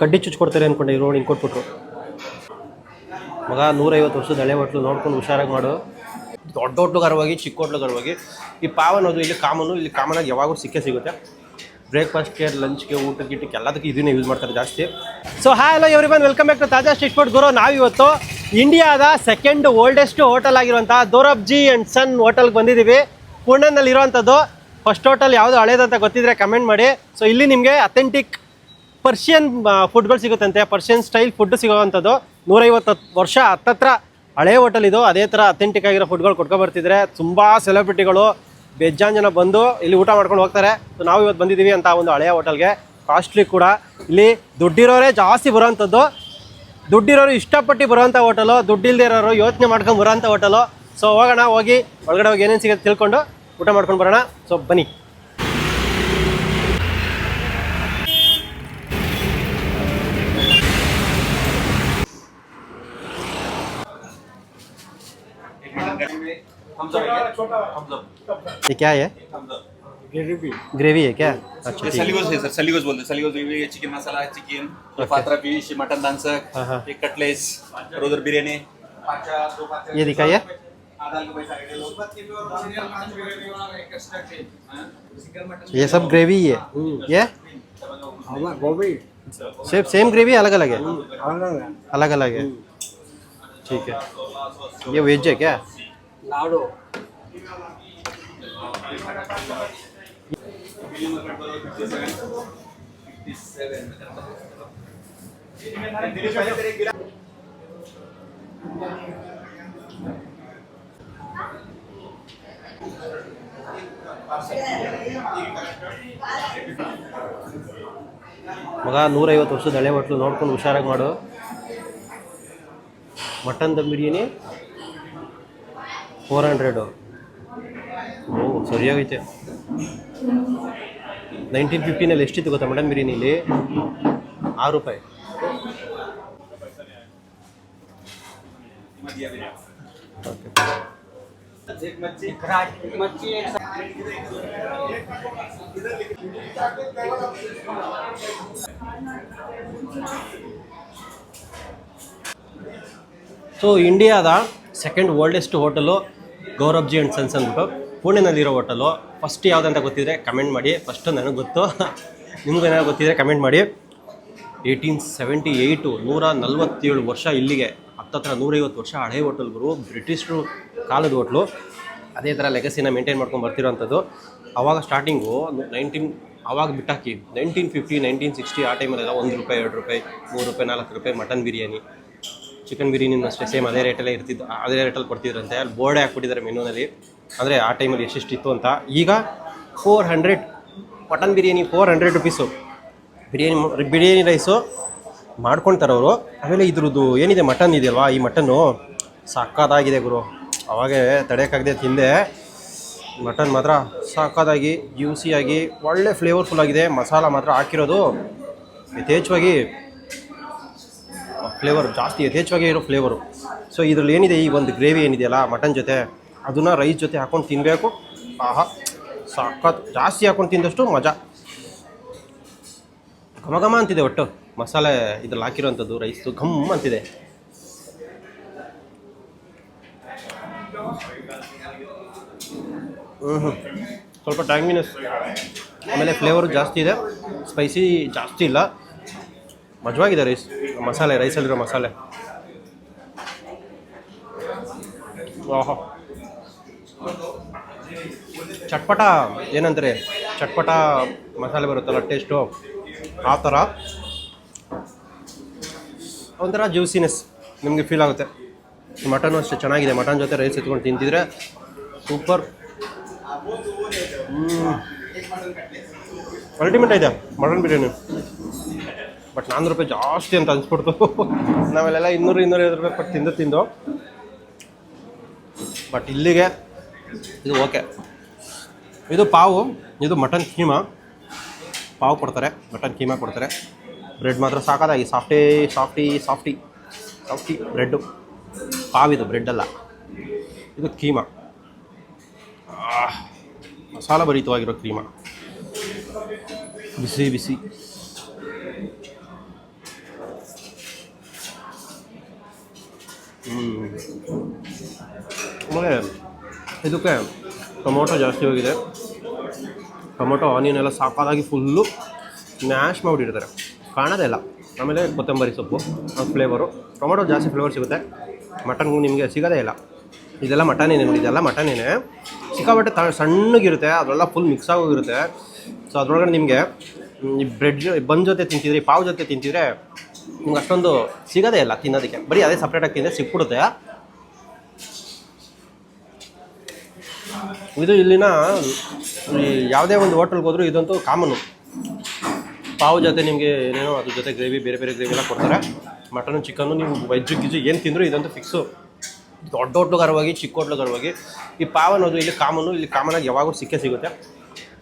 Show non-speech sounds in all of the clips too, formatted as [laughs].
ಕಡ್ಡಿ ಚುಚ್ಕೊಡ್ತಾರೆ ಅಂದ್ಕೊಂಡೆ ಈ ರೋಡ್ ಹಿಂಗೆ ಕೊಟ್ಬಿಟ್ರು. ಮಗ ನೂರೈವತ್ತು ವರ್ಷದ ಹಳೆ ಹೋಟ್ಲು ನೋಡ್ಕೊಂಡು ಹುಷಾರಾಗಿ ಮಾಡು. ದೊಡ್ಡ ಹೋಟ್ಲುಗಾರವಾಗಿ, ಚಿಕ್ಕ ಹೋಟ್ಲುಗಾರವಾಗಿ, ಈ ಪಾವ್ ಅನ್ನೋದು ಇಲ್ಲಿ ಕಾಮನು, ಇಲ್ಲಿ ಕಾಮನಾಗಿ ಯಾವಾಗೂ ಸಿಕ್ಕೇ ಸಿಗುತ್ತೆ. ಬ್ರೇಕ್ಫಾಸ್ಟ್ಗೆ ಲಂಚ್ಗೆ ಊಟಕ್ಕೆ ಗಿಟ್ಟಕ್ಕೆ ಎಲ್ಲದಕ್ಕೆ ಇದನ್ನೇ ಯೂಸ್ ಮಾಡ್ತಾರೆ ಜಾಸ್ತಿ. So hi hello everybody welcome back to Taaza street food Guru, ನಾವಿವತ್ತು ಇಂಡಿಯಾದ ಸೆಕೆಂಡ್ ಓಲ್ಡೆಸ್ಟ್ ಹೋಟೆಲ್ ಆಗಿರುವಂತಹ ದೋರಬ್ಜಿ ಆ್ಯಂಡ್ ಸನ್ ಹೋಟೆಲ್ಗೆ ಬಂದಿದ್ದೀವಿ. ಪೂರ್ಣನಲ್ಲಿ ಇರುವಂಥದ್ದು ಫಸ್ಟ್ ಹೋಟೆಲ್ ಯಾವುದು ಹಳೇದಂತ ಗೊತ್ತಿದ್ರೆ ಕಮೆಂಟ್ ಮಾಡಿ. ಸೊ ಇಲ್ಲಿ ನಿಮಗೆ ಅಥೆಂಟಿಕ್ ಪರ್ಷಿಯನ್ ಫುಡ್ಗಳು ಸಿಗುತ್ತಂತೆ. ಪರ್ಷಿಯನ್ ಸ್ಟೈಲ್ ಫುಡ್ ಸಿಗೋವಂಥದ್ದು. ನೂರೈವತ್ತು ವರ್ಷ ಹತ್ತತ್ರ ಹಳೆ ಹೋಟೆಲ್ ಇದು. ಅದೇ ಥರ ಅಥೆಂಟಿಕ್ ಆಗಿರೋ ಫುಡ್ಗಳು ಕೊಟ್ಕೊ ಬರ್ತಿದ್ರೆ ತುಂಬ ಸೆಲೆಬ್ರಿಟಿಗಳು ಬೆಜ್ಜಾನ್ ಜನ ಬಂದು ಇಲ್ಲಿ ಊಟ ಮಾಡ್ಕೊಂಡು ಹೋಗ್ತಾರೆ. ಸೊ ನಾವು ಇವತ್ತು ಬಂದಿದ್ದೀವಿ ಅಂತ ಒಂದು ಹಳೆಯ ಹೋಟೆಲ್ಗೆ. ಕಾಸ್ಟ್ಲಿ ಕೂಡ. ಇಲ್ಲಿ ದುಡ್ಡಿರೋರೇ ಜಾಸ್ತಿ ಬರೋವಂಥದ್ದು ದುಡ್ಡಿರೋರು ಇಷ್ಟಪಟ್ಟು ಬರುವಂಥ ಹೋಟೆಲು. ದುಡ್ಡಿಲ್ದೇ ಇರೋರು ಯೋಚನೆ ಮಾಡ್ಕೊಂಡು ಬರೋವಂಥ ಹೋಟೆಲು. ಸೊ ಹೋಗೋಣ, ಹೋಗಿ ಒಳಗಡೆ ಹೋಗಿ ಏನೇನು ಸಿಗುತ್ತೆ ತಿಳ್ಕೊಂಡು ಊಟ ಮಾಡ್ಕೊಂಡು ಬರೋಣ. ಸೊ ಬನ್ನಿ. ये क्या है? ग्रेवी ग्रेवी है क्या? अच्छा ये ठीक है। सर सलीगोज बोलते हैं। सलीगोज ये चिकन मसाला है चिकन. पात्रा फ़िश मटन हाँ, हाँ. ये कटलेस उधर बिरयानी। ये दिखाइए। ये सब ग्रेवी ही। है ये? गोभी। सिर्फ़ सेम ग्रेवी अलग अलग है? अलग अलग अलग है। ठीक है। ये वेज है क्या? लाडू ಮಗ ನೂರೈವತ್ತು ವರ್ಷದ ಹಳೆ ಹೋಟ್ಲು ನೋಡ್ಕೊಂಡು ಹುಷಾರಾಗಿ ಮಾಡು. Mutton dum biryani four hundred. ಓ, ಸರಿಯಾಗೈತೆ. ನೈನ್ಟೀನ್ ಫಿಫ್ಟಿನಲ್ಲಿ ಎಷ್ಟಿತ್ತು ಗೊತ್ತಾ ಮೇಡಮ್ ಬಿರಿಯಾನಿಲಿ ಆರು ರೂಪಾಯಿ ಸೊ ಇಂಡಿಯಾದ second oldest hotel Dorabjee and sons ಅಂದ್ಬಿಟ್ಟು ಪುಣೆನಲ್ಲಿರೋ ಹೋಟೆಲು. ಫಸ್ಟ್ ಯಾವುದಂತ ಗೊತ್ತಿದ್ರೆ ಕಮೆಂಟ್ ಮಾಡಿ. ಫಸ್ಟು ನನಗೆ ಗೊತ್ತು. [laughs] ನಿಮ್ಗೆ ಏನಾದ್ರು ಗೊತ್ತಿದ್ರೆ ಕಮೆಂಟ್ ಮಾಡಿ. ಏಯ್ಟೀನ್ ಸೆವೆಂಟಿ ಏಯ್ಟು ನೂರ ನಲ್ವತ್ತೇಳು ವರ್ಷ ಇಲ್ಲಿಗೆ. ಹತ್ತತ್ರ ನೂರೈವತ್ತು ವರ್ಷ ಹಳೆ ಹೋಟೆಲ್ಗಳು ಬ್ರಿಟಿಷರು ಕಾಲದ ಹೋಟ್ಲು. ಅದೇ ಥರ ಲೆಗಸಿನ ಮೇಂಟೈನ್ ಮಾಡ್ಕೊಂಡು ಬರ್ತಿರೋವಂಥದ್ದು ಅವಾಗ ಸ್ಟಾರ್ಟಿಂಗು ನೈನ್ಟೀನ್ ಆವಾಗ ಬಿಟ್ಟಾಕಿ. ನೈನ್ಟೀನ್ ಫಿಫ್ಟಿ, ನೈನ್ಟೀನ್ ಸಿಕ್ಸ್ಟಿ ಆ ಟೈಮಲ್ಲೆಲ್ಲ ಒಂದು ರೂಪಾಯಿ, ಎರಡು ರೂಪಾಯಿ, ಮೂರು ರೂಪಾಯಿ, ನಾಲ್ಕು ರೂಪಾಯಿ ಮಟನ್ ಬಿರಿಯಾನಿ. ಚಿಕನ್ ಬಿರಿಯಾನಿ ಅಷ್ಟೇ ಸೇಮ್ ಅದೇ ರೇಟಲ್ಲೇ ಇರ್ತಿದ್ದು. ಅದೇ ರೇಟಲ್ಲಿ ಕೊಡ್ತಿದ್ರಂತೆ. ಅಲ್ಲಿ ಬೋರ್ಡೇ ಹಾಕ್ಬಿಟ್ಟಿದ್ದಾರೆ ಮೆನುನಲ್ಲಿ. ಅಂದರೆ ಆ ಟೈಮಲ್ಲಿ ಎಷ್ಟೆಷ್ಟಿತ್ತು ಅಂತ. ಈಗ four hundred mutton biryani four hundred rupees biryani biryani rice ಮಾಡ್ಕೊಳ್ತಾರೆ ಅವರು. ಆಮೇಲೆ ಇದ್ರದ್ದು ಏನಿದೆ ಮಟನ್ ಇದೆಯಲ್ವಾ? ಈ ಮಟನ್ನು ಸಕ್ಕತ್ತಾಗಿದೆ ಗುರು. ಅವಾಗೇ ತಡೆಯೋಕ್ಕಾಗದೆ ತಿಂದೆ. ಮಟನ್ ಮಾತ್ರ ಸಾಕಾದಾಗಿ ಜ್ಯೂಸಿಯಾಗಿ ಒಳ್ಳೆ ಫ್ಲೇವರ್ಫುಲ್ ಆಗಿದೆ. ಮಸಾಲ ಮಾತ್ರ ಹಾಕಿರೋದು. ಯಥೇಚ್ಛವಾಗಿ ಫ್ಲೇವರ್ ಜಾಸ್ತಿ ಯಥೇಚ್ಛವಾಗಿ ಇರೋ ಫ್ಲೇವರು. ಸೊ ಇದರಲ್ಲಿ ಏನಿದೆ? ಈ ಒಂದು ಗ್ರೇವಿ ಏನಿದೆಯಲ್ಲ, ಮಟನ್ ಜೊತೆ, ಅದನ್ನು ರೈಸ್ ಜೊತೆ ಹಾಕೊಂಡು ತಿನ್ನಬೇಕು ಆಹಾ ಸಾಕತ್ ಜಾಸ್ತಿ ಹಾಕೊಂಡು ತಿಂದಷ್ಟು ಮಜಾ. ಘಮ ಘಮ ಅಂತಿದೆ ಒಟ್ಟು. ಮಸಾಲೆ ಇದ್ರಲ್ಲಿ ಹಾಕಿರೋವಂಥದ್ದು ರೈಸು ಘಮ್ ಅಂತಿದೆ. ಹ್ಞೂ ಹ್ಞೂ ಸ್ವಲ್ಪ ಟ್ಯಾಂಗಿನೆಸ್ ಆಮೇಲೆ ಫ್ಲೇವರು ಜಾಸ್ತಿ ಇದೆ. ಸ್ಪೈಸಿ ಜಾಸ್ತಿ ಇಲ್ಲ. ಮಜವಾಗಿದೆ ರೈಸ್? ಮಸಾಲೆ ರೈಸಲ್ಲಿರೋ ಮಸಾಲೆ. ಓಹೋ. ಚಟ್ಪಟ ಏನಂದರೆ ಚಟ್ಪಟ ಮಸಾಲೆ ಬರುತ್ತಲ್ಲ ಟೇಸ್ಟು ಆ ಥರ. ಒಂಥರ ಜ್ಯೂಸಿನೆಸ್ ನಿಮಗೆ ಫೀಲ್ ಆಗುತ್ತೆ. ಮಟನು ಅಷ್ಟೇ ಚೆನ್ನಾಗಿದೆ. ಮಟನ್ ಜೊತೆ ರೈಸ್ ಎತ್ಕೊಂಡು ತಿಂತಿದ್ರೆ ಸೂಪರ್ ಅಲ್ಟಿಮೇಟ್ ಇದೆ ಮಟನ್ ಬಿರಿಯಾನಿ. ಬಟ್ ನಾನ್ನೂರು ರೂಪಾಯಿ ಜಾಸ್ತಿ ಅಂತ ಅನ್ಸ್ಬಿಡ್ತು. ನಾವೆಲ್ಲ ಇನ್ನೂರು ಇನ್ನೂರೈವತ್ತು ರೂಪಾಯಿ ಕೊಟ್ಟು ತಿಂದು ತಿಂದು. ಬಟ್ ಇಲ್ಲಿಗೆ ಇದು ಓಕೆ. ಇದು ಪಾವು, ಇದು ಮಟನ್ ಕೀಮಾ. ಪಾವು ಕೊಡ್ತಾರೆ, ಮಟನ್ ಕೀಮಾ ಕೊಡ್ತಾರೆ. ಬ್ರೆಡ್ ಮಾತ್ರ ಸಾಕಾದಾಗಿ softy softy softy softy bread ಪಾವಿದು bread ಅಲ್ಲ. ಇದು ಕೀಮಾ. ಮಸಾಲ ಭರಿತವಾಗಿರೋ ಕ್ರೀಮಾ ಬಿಸಿ ಬಿಸಿ. ಆಮೇಲೆ ಇದಕ್ಕೆ ಟೊಮೊಟೊ ಜಾಸ್ತಿ ಹೋಗಿದೆ. ಟೊಮೊಟೊ, ಆನಿಯನ್ ಎಲ್ಲ ಸಾಕಾಗಿ ಫುಲ್ಲು ಮ್ಯಾಶ್ ಮಾಡಿಬಿಟ್ಟಿರ್ತಾರೆ. ಕಾಣೋದೇ ಇಲ್ಲ. ಆಮೇಲೆ ಕೊತ್ತಂಬರಿ ಸೊಪ್ಪು ಫ್ಲೇವರು ಟೊಮೊಟೊ ಜಾಸ್ತಿ ಫ್ಲೇವರ್ ಸಿಗುತ್ತೆ. ಮಟನ್ ನಿಮಗೆ ಸಿಗೋದೇ ಇಲ್ಲ. ಇದೆಲ್ಲ ಮಟನೇನೆ ನೋಡಿ, ಇದೆಲ್ಲ ಮಟನೇನೆ ಸಿಕ್ಕಾಪಟ್ಟೆ ತ, ಸಣ್ಣಗಿರುತ್ತೆ ಅದೆಲ್ಲ ಫುಲ್ ಮಿಕ್ಸ್ ಆಗೋಗಿರುತ್ತೆ. ಸೊ ಅದರೊಳಗಡೆ ನಿಮಗೆ ಈ ಬ್ರೆಡ್ ಬನ್ ಜೊತೆ ತಿಂತಿದ್ರೆ ಪಾವ್ ಜೊತೆ ತಿಂತಿದ್ರೆ ನಿಮ್ಗೆ ಅಷ್ಟೊಂದು ಸಿಗೋದೇ ಇಲ್ಲ ತಿನ್ನೋದಕ್ಕೆ. ಬರೀ ಅದೇ ಸಪ್ರೇಟಾಗಿ ತಿಂದರೆ ಸಿಕ್ಬಿಡುತ್ತೆ. ಇದು ಇಲ್ಲಿನ ಯಾವುದೇ ಒಂದು ಹೋಟೆಲ್ಗೆ ಹೋದರೂ ಇದಂತೂ ಕಾಮನು ಪಾವು ಜೊತೆ ನಿಮಗೆ ಏನೇನೋ ಅದ್ರ ಜೊತೆ ಗ್ರೇವಿ ಬೇರೆ ಬೇರೆ ಗ್ರೇವಿ ಎಲ್ಲ ಕೊಡ್ತಾರೆ. ಮಟನು ಚಿಕನ್ನು ನೀವು ವೆಜ್ಜು ಗಿಜ್ಜು ಏನು ತಿಂದರೂ ಇದಂತೂ ಫಿಕ್ಸು ದೊಡ್ಡ ಹೋಟ್ಲುಗಾರವಾಗಿ ಚಿಕ್ಕ ಹೋಟ್ಲುಗಾರವಾಗಿ ಈ ಪಾವ್ ಅನ್ನೋದು ಇಲ್ಲಿ ಕಾಮನು ಇಲ್ಲಿ ಕಾಮನಾಗಿ ಯಾವಾಗೂ ಸಿಕ್ಕೇ ಸಿಗುತ್ತೆ.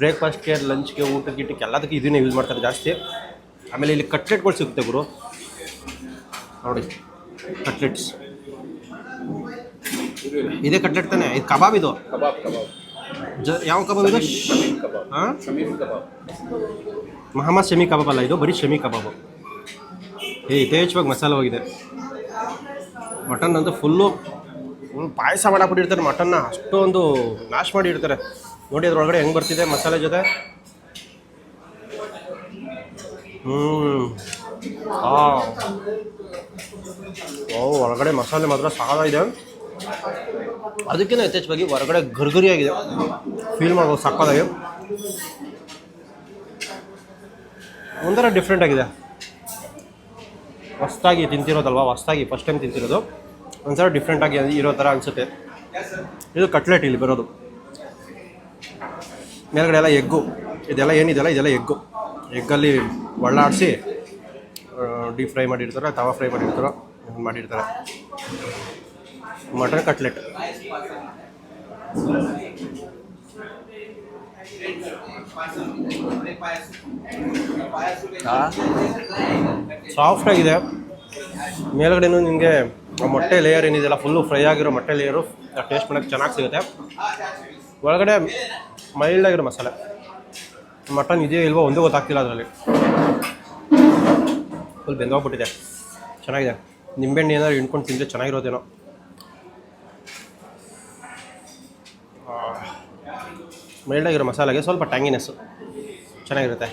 ಬ್ರೇಕ್ಫಾಸ್ಟ್ಗೆ ಲಂಚ್ಗೆ ಊಟಕ್ಕೆ, ಗಿಟ್ಟಕ್ಕೆ ಎಲ್ಲದಕ್ಕೆ ಇದನ್ನೇ ಯೂಸ್ ಮಾಡ್ತಾರೆ ಜಾಸ್ತಿ. ಆಮೇಲೆ ಇಲ್ಲಿ ಕಟ್ಲೆಟ್ಗಳು ಸಿಗುತ್ತೆ ಗುರು. ನೋಡಿ. ಕಟ್ಲೆಟ್ಸ್ ಇದೇ ಕಟ್ಲೆಟ್ ತಾನೆ? ಇದು ಕಬಾಬ್ ಇದು? Kebab kebab. ಜ ಯಾವ ಕಬಾಬ್ ಇದು? ಹಾಂ? ಮಹಮ್ಮದ್ ಶಮಿ ಕಬಾಬ್ ಅಲ್ಲ ಇದು ಬರೀ ಶಮಿ ಕಬಾಬು. ಏ ಯಥೇಚ್ಛವಾಗಿ ಮಸಾಲ ಹೋಗಿದೆ. ಮಟನ್ ಅಂತೂ ಫುಲ್ಲು ಫುಲ್ ಪಾಯಸ ಮಾಡಾಕ್ಬಿಟ್ಟಿರ್ತಾರೆ ಮಟನ್ನ. ಅಷ್ಟೊಂದು ನಾಶ್ ಮಾಡಿ ಇಡ್ತಾರೆ ನೋಡಿ ಅದ್ರೊಳಗಡೆ ಹೆಂಗೆ ಬರ್ತಿದೆ ಮಸಾಲೆ ಜೊತೆ? ಹ್ಞೂ ಹಾಂ ಒಳಗಡೆ ಮಸಾಲೆ ಮಾತ್ರ ಸಾಲ ಇದೆ. ಅದಕ್ಕಿಂತ ಯಥೇಚ್ಛವಾಗಿ ಹೊರಗಡೆ ಗರ್ಗರಿಯಾಗಿದೆ ಫೀಲ್ ಮಾಡ್ಬೋದು ಸಕ್ಕದಾಗಿ ಒಂಥರ ಡಿಫ್ರೆಂಟ್ ಆಗಿದೆ. ಹೊಸ್ದಾಗಿ ತಿಂತಿರೋದಲ್ವಾ? ಹೊಸ್ದಾಗಿ ಫಸ್ಟ್ ಟೈಮ್ ತಿಂತಿರೋದು. ಒಂಥರ ಡಿಫ್ರೆಂಟ್ ಆಗಿ ಇರೋ ಥರ ಅನಿಸುತ್ತೆ. ಇದು ಕಟ್ಲೆಟ್ ಇಲ್ಲಿ ಬರೋದು. ಮೇಲ್ಗಡೆ ಎಲ್ಲ ಎಗ್ಗು. ಇದೆಲ್ಲ ಏನಿದೆಲ್ಲ ಇದೆಲ್ಲ ಎಗ್ಗು. ಎಗ್ಗಲ್ಲಿ ಒಳ್ಳಾಡಿಸಿ ಡೀಪ್ ಫ್ರೈ ಮಾಡಿರ್ತಾರೆ ತವಾ ಫ್ರೈ ಮಾಡಿರ್ತಾರೋ ಮಾಡಿರ್ತಾರೆ. Mutton cutlet. ಸಾಫ್ಟ್ ಆಗಿದೆ. ಮೇಲ್ಗಡೆನೂ ನಿಮಗೆ ಮೊಟ್ಟೆ ಲೇಯರ್ ಏನಿದೆಯಲ್ಲ ಫುಲ್ಲು ಫ್ರೈ ಆಗಿರೋ ಮೊಟ್ಟೆ ಲೇಯರು ಟೇಸ್ಟ್ ಮಾಡೋಕ್ಕೆ ಚೆನ್ನಾಗಿ ಸಿಗುತ್ತೆ. ಒಳಗಡೆ ಮೈಲ್ಡ್ ಆಗಿರೋ ಮಸಾಲೆ. ಮಟನ್ ಇದೆಯೋ ಇಲ್ವೋ ಒಂದೂ ಗೊತ್ತಾಗ್ತಿಲ್ಲ ಅದರಲ್ಲಿ. ಫುಲ್ ಬೆಂದೋಗ್ಬಿಟ್ಟಿದೆ ಚೆನ್ನಾಗಿದೆ. ನಿಂಬೆಹಣ್ಣು ಏನಾದ್ರು ಹಿಂಡ್ಕೊಂಡು ತಿಂದರೆ ಚೆನ್ನಾಗಿರೋದೇನೋ. ಮೈಲ್ಡಾಗಿರೋ ಮಸಾಲೆಗೆ ಸ್ವಲ್ಪ ಟ್ಯಾಂಗಿನೆಸ್ಸು ಚೆನ್ನಾಗಿರುತ್ತೆ.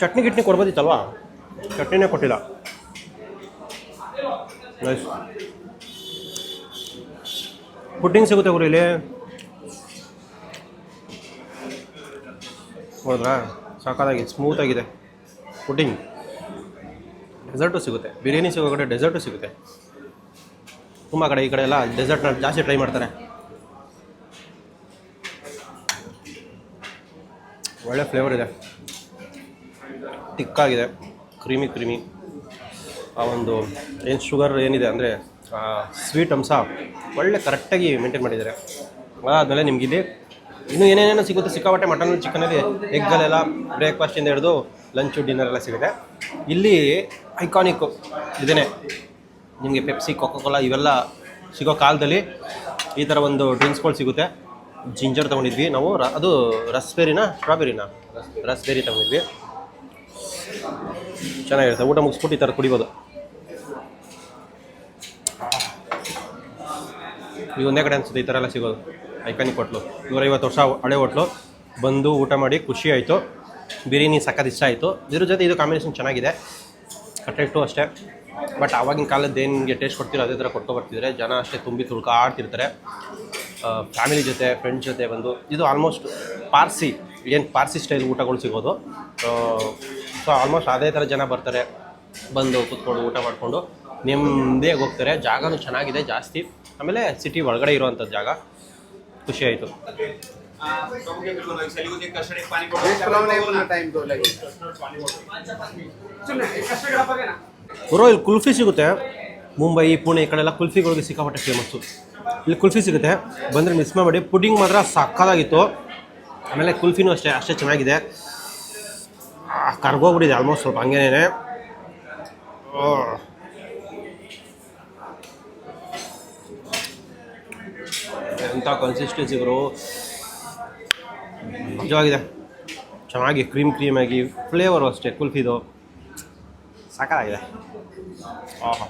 ಚಟ್ನಿ ಗಿಟ್ನಿ ಕೊಡ್ಬೋದಿತ್ತಲ್ವಾ? ಚಟ್ನಿನೇ ಕೊಟ್ಟಿಲ್ಲ. ನೈಸ್ ಪುಡ್ಡಿಂಗ್ ಸಿಗುತ್ತೆ ಗುರು ಇಲ್ಲಿ. ನೋಡಿದ್ರಾ? ಸಾಕಾಗಿ ಸ್ಮೂತಾಗಿದೆ ಪುಡ್ಡಿಂಗ್ ಡೆಸರ್ಟು ಸಿಗುತ್ತೆ. ಬಿರಿಯಾನಿ ಸಿಗೋ ಕಡೆ ಡೆಸರ್ಟು ಸಿಗುತ್ತೆ. ತುಂಬ ಕಡೆ ಈ ಕಡೆ ಎಲ್ಲ ಡೆಸರ್ಟ್ನ ಜಾಸ್ತಿ ಟ್ರೈ ಮಾಡ್ತಾರೆ. ಒಳ್ಳೆ ಫ್ಲೇವರ್ ಇದೆ. ತಿಕ್ಕಾಗಿದೆ. Creamy creamy. ಆ ಒಂದು ಏನು ಶುಗರ್ ಏನಿದೆ ಅಂದರೆ ಸ್ವೀಟ್ ಅಂಶ ಒಳ್ಳೆ ಕರೆಕ್ಟಾಗಿ ಮೇಂಟೈನ್ ಮಾಡಿದ್ದಾರೆ. ಅದಾದಮೇಲೆ ನಿಮಗಿಲ್ಲಿ ಇನ್ನೂ ಏನೇನೇನೋ ಸಿಗುತ್ತೆ. ಸಿಕ್ಕಾಪಟ್ಟೆ ಮಟನ್, ಚಿಕನಲ್ಲಿ, ಎಗ್ಗಲ್ಲೆಲ್ಲ ಬ್ರೇಕ್ಫಾಸ್ಟಿಂದ ಹಿಡಿದು ಲಂಚು ಡಿನ್ನರ್ ಎಲ್ಲ ಸಿಗುತ್ತೆ. ಇಲ್ಲಿ ಐಕಾನಿಕ್ಕು ಇದನ್ನೇ. ನಿಮಗೆ ಪೆಪ್ಸಿ, ಕೋಕೋಕೋಲಾ ಇವೆಲ್ಲ ಸಿಗೋ ಕಾಲದಲ್ಲಿ ಈ ಥರ ಒಂದು ಡ್ರಿಂಕ್ಸ್ಗಳು ಸಿಗುತ್ತೆ. ಜಿಂಜರ್ ತೊಗೊಂಡಿದ್ವಿ ನಾವು. ರ ಅದು ರಸ್ಬೆರಿನಾ, ಸ್ಟ್ರಾಬೆರಿನ? ರಸ್ಬೆರಿ ತೊಗೊಂಡಿದ್ವಿ. ಚೆನ್ನಾಗಿರುತ್ತೆ. ಊಟ ಮುಗಿಸ್ಬಿಟ್ಟು ಈ ಥರ ಕುಡಿಬೋದು. ಈಗ ಒಂದೇ ಕಡೆ ಅನಿಸುತ್ತೆ ಈ ಥರ ಎಲ್ಲ ಸಿಗೋದು. Iconic hotel. ನೂರೈವತ್ತು ವರ್ಷ ಹಳೆ ಹೋಟ್ಲು. ಬಂದು ಊಟ ಮಾಡಿ ಖುಷಿ ಆಯಿತು. ಬಿರಿಯಾನಿ ಸಖತ್ ಇಷ್ಟ ಆಯಿತು. ಇದ್ರ ಜೊತೆ ಇದು ಕಾಂಬಿನೇಷನ್ ಚೆನ್ನಾಗಿದೆ. ಕಟ್ಲೆಟ್ಟು ಅಷ್ಟೇ. ಬಟ್ ಆವಾಗಿನ ಕಾಲದ್ದು ಏನಿಗೆ ಟೇಸ್ಟ್ ಕೊಡ್ತೀರೋ ಅದೇ ಥರ ಕೊಟ್ಟು ಬರ್ತಿದ್ರೆ ಜನ ಅಷ್ಟೇ ತುಂಬಿ ತುಳ್ಕಾಡ್ತಿರ್ತಾರೆ ಫ್ಯಾಮಿಲಿ ಜೊತೆ ಫ್ರೆಂಡ್ಸ್ ಜೊತೆ ಬಂದು ಇದು ಆಲ್ಮೋಸ್ಟ್ ಪಾರ್ಸಿ, ಏನು ಪಾರ್ಸಿ ಸ್ಟೈಲ್ ಊಟಗಳು ಸಿಗೋದು ಸೊ ಆಲ್ಮೋಸ್ಟ್ ಅದೇ ಥರ ಜನ ಬರ್ತಾರೆ. ಬಂದು ಕೂತ್ಕೊಂಡು ಊಟ ಮಾಡಿಕೊಂಡು ನೆಮ್ಮದೇ ಹೋಗ್ತಾರೆ. ಜಾಗನೂ ಚೆನ್ನಾಗಿದೆ ಜಾಸ್ತಿ. ಆಮೇಲೆ ಸಿಟಿ ಒಳಗಡೆ ಇರುವಂಥದ್ದು ಜಾಗ ಖುಷಿ ಗುರು, ಇಲ್ಲಿ ಕುಲ್ಫಿ ಸಿಗುತ್ತೆ. ಮುಂಬೈ, ಪುಣೆ ಈ ಕಡೆಲ್ಲ ಕುಲ್ಫಿಗಳಿಗೆ ಸಿಕ್ಕಾಪಟ್ಟೆ ಫೇಮಸ್ಸು ಇಲ್ಲಿ ಕುಲ್ಫಿ ಸಿಗುತ್ತೆ. ಬಂದರೆ ಮಿಸ್ ಮಾಡಿ ಪುಡಿಂಗ್ ಮಾತ್ರ ಸಕ್ಕದಾಗಿತ್ತು ಆಮೇಲೆ ಕುಲ್ಫಿನೂ ಅಷ್ಟೇ ಅಷ್ಟೇ ಚೆನ್ನಾಗಿದೆ. ಕರ್ಗೋಗ್ಬಿಟ್ಟಿದೆ ಆಲ್ಮೋಸ್ಟ್ ಸ್ವಲ್ಪ ಹಂಗೇನೇ. ಎಂಥ ಕನ್ಸಿಸ್ಟೆನ್ಸಿಗಳು ನಿಜವಾಗಿದೆ. ಚೆನ್ನಾಗಿ ಕ್ರೀಮ್ ಕ್ರೀಮಾಗಿ ಫ್ಲೇವರು ಅಷ್ಟೇ ಕುಲ್ಫಿದು. ಸಾಕಾಗಿದೆ. ಆಹಾ.